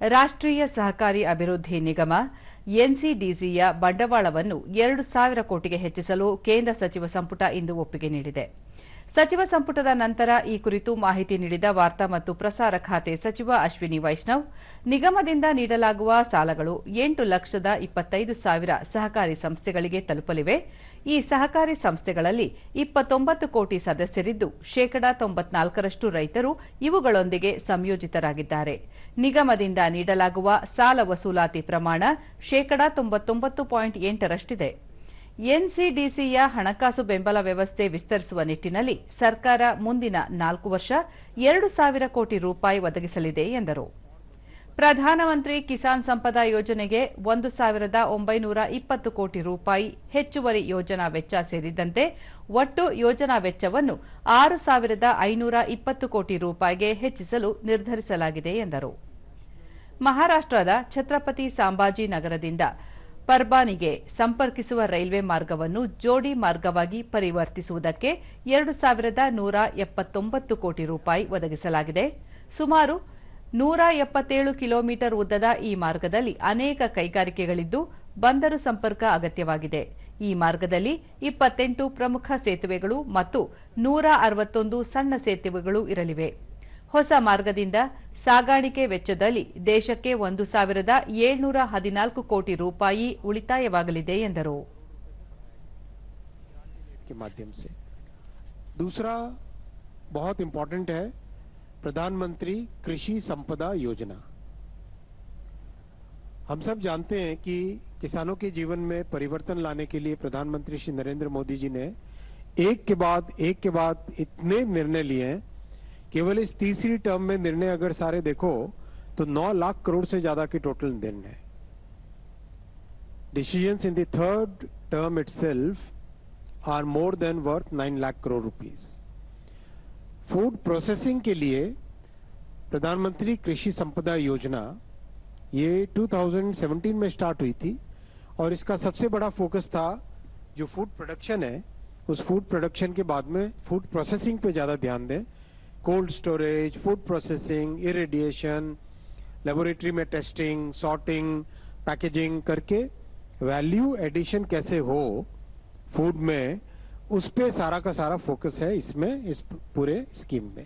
ರಾಷ್ಟ್ರೀಯ ಸಹಕಾರಿ ಅಭಿವೃದ್ಧಿ ನಿಗಮ, ಎನ್ಸಿಡಿಸಿಯ ಬಂಡವಾಳವನ್ನು ಎರಡು ಸಾವಿರ ಕೋಟಿಗೆ ಹೆಚ್ಚಿಸಲು ಕೇಂದ್ರ ಸಚಿವ ಸಂಪುಟ ಇಂದು ಒಪ್ಪಿಗೆ ನೀಡಿದೆ. ಸಚಿವ ಸಂಪುಟದ ನಂತರ ಈ ಕುರಿತು ಮಾಹಿತಿ ನೀಡಿದ ವಾರ್ತಾ ಮತ್ತು ಪ್ರಸಾರ ಖಾತೆ ಸಚಿವ ಅಶ್ವಿನಿ ವೈಷ್ಣವ್, ನಿಗಮದಿಂದ ನೀಡಲಾಗುವ ಸಾಲಗಳು ಎಂಟು ಲಕ್ಷದ ಇಪ್ಪತ್ತೈದು ಸಾವಿರ ಸಹಕಾರಿ ಸಂಸ್ಥೆಗಳಿಗೆ ತಲುಪಲಿವೆ. ಈ ಸಹಕಾರಿ ಸಂಸ್ಥೆಗಳಲ್ಲಿ ಇಪ್ಪತ್ತೊಂಬತ್ತು ಕೋಟಿ ಸದಸ್ಯರಿದ್ದು, ಶೇಕಡಾ ತೊಂಬತ್ನಾಲ್ಕರಷ್ಟು ರೈತರು ಇವುಗಳೊಂದಿಗೆ ಸಂಯೋಜಿತರಾಗಿದ್ದಾರೆ. ನಿಗಮದಿಂದ ನೀಡಲಾಗುವ ಸಾಲ ವಸೂಲಾತಿ ಪ್ರಮಾಣ ಶೇಕಡಾ ತೊಂಬತ್ತೊಂಬತ್ತು ಪಾಯಿಂಟ್ ಎಂಟರಷ್ಟಿದೆ. ಎನ್ಸಿಡಿಸಿಯ ಹಣಕಾಸು ಬೆಂಬಲ ವ್ಯವಸ್ಥೆ ವಿಸ್ತರಿಸುವ ನಿಟ್ಟಿನಲ್ಲಿ ಸರ್ಕಾರ ಮುಂದಿನ ನಾಲ್ಕು ವರ್ಷ ಎರಡು ಸಾವಿರ ಕೋಟಿ ರೂಪಾಯಿ ಒದಗಿಸಲಿದೆ ಎಂದರು. ಪ್ರಧಾನಮಂತ್ರಿ ಕಿಸಾನ್ ಸಂಪದ ಯೋಜನೆಗೆ ಒಂದು ಸಾವಿರದ ಒಂಬೈನೂರ ಇಪ್ಪತ್ತು ಕೋಟಿ ರೂಪಾಯಿ ಹೆಚ್ಚುವರಿ ಯೋಜನಾ ವೆಚ್ಚ ಸೇರಿದಂತೆ ಒಟ್ಟು ಯೋಜನಾ ವೆಚ್ಚವನ್ನು ಆರು ಸಾವಿರದ ಐನೂರ ಇಪ್ಪತ್ತು ಕೋಟಿ ರೂಪಾಯಿಗೆ ಹೆಚ್ಚಿಸಲು ನಿರ್ಧರಿಸಲಾಗಿದೆ ಎಂದರು. ಮಹಾರಾಷ್ಟದ ಛತ್ರಪತಿ ಸಾಂಬಾಜಿ ನಗರದಿಂದ ಪರ್ಬಾನಿಗೆ ಸಂಪರ್ಕಿಸುವ ರೈಲ್ವೆ ಮಾರ್ಗವನ್ನು ಜೋಡಿ ಮಾರ್ಗವಾಗಿ ಪರಿವರ್ತಿಸುವುದಕ್ಕೆ ಎರಡು ಸಾವಿರದ ನೂರ ಎಪ್ಪತ್ತೊಂಬತ್ತು ಕೋಟಿ ರೂಪಾಯಿ ಒದಗಿಸಲಾಗಿದೆ. ಸುಮಾರು ನೂರ ಎಪ್ಪತ್ತೇಳು ಕಿಲೋಮೀಟರ್ ಉದ್ದದ ಈ ಮಾರ್ಗದಲ್ಲಿ ಅನೇಕ ಕೈಗಾರಿಕೆಗಳಿದ್ದು ಬಂದರು ಸಂಪರ್ಕ ಅಗತ್ಯವಾಗಿದೆ. ಈ ಮಾರ್ಗದಲ್ಲಿ ಇಪ್ಪತ್ತೆಂಟು ಪ್ರಮುಖ ಸೇತುವೆಗಳು ಮತ್ತು ನೂರ ಅರವತ್ತೊಂದು ಸಣ್ಣ ಸೇತುವೆಗಳು ಇರಲಿವೆ. ಹೊಸ ಮಾರ್ಗದಿಂದ ಸಾಗಾಣಿಕೆ ವೆಚ್ಚದಲ್ಲಿ ದೇಶಕ್ಕೆ ಒಂದು ಸಾವಿರದ ಏಳ್ನೂರ ಹದಿನಾಲ್ಕು ಕೋಟಿ ರೂಪಾಯಿ ಉಳಿತಾಯವಾಗಲಿದೆ ಎಂದರು के माध्यम से दूसरा बहुत इंपॉर्टेंट है प्रधानमंत्री कृषि संपदा योजना हम सब जानते हैं कि किसानों के जीवन में परिवर्तन लाने के लिए प्रधानमंत्री श्री नरेंद्र मोदी जी ने एक के बाद एक के बाद इतने निर्णय लिए हैं केवल इस तीसरी टर्म में निर्णय अगर सारे देखो तो 9 लाख करोड़ से ज़्यादा के टोटल निर्णय decisions in the third term itself are more than worth 9 lakh crore rupees. Food processing के लिए प्रधानमंत्री कृषि संपदा योजना, ये 2017 में स्टार्ट हुई थी, और इसका सबसे बड़ा फोकस था जो फ़ूड प्रोडक्शन है, उस फ़ूड प्रोडक्शन के बाद में फ़ूड प्रोसेसिंग पे ज़्यादा ध्यान दें cold storage, food processing, irradiation, laboratory में टेस्टिंग सॉर्टिंग पैकेजिंग करके वैल्यू एडिशन कैसे हो फ़ूड में उस पर सारा का सारा फोकस है इसमें इस पूरे स्कीम में।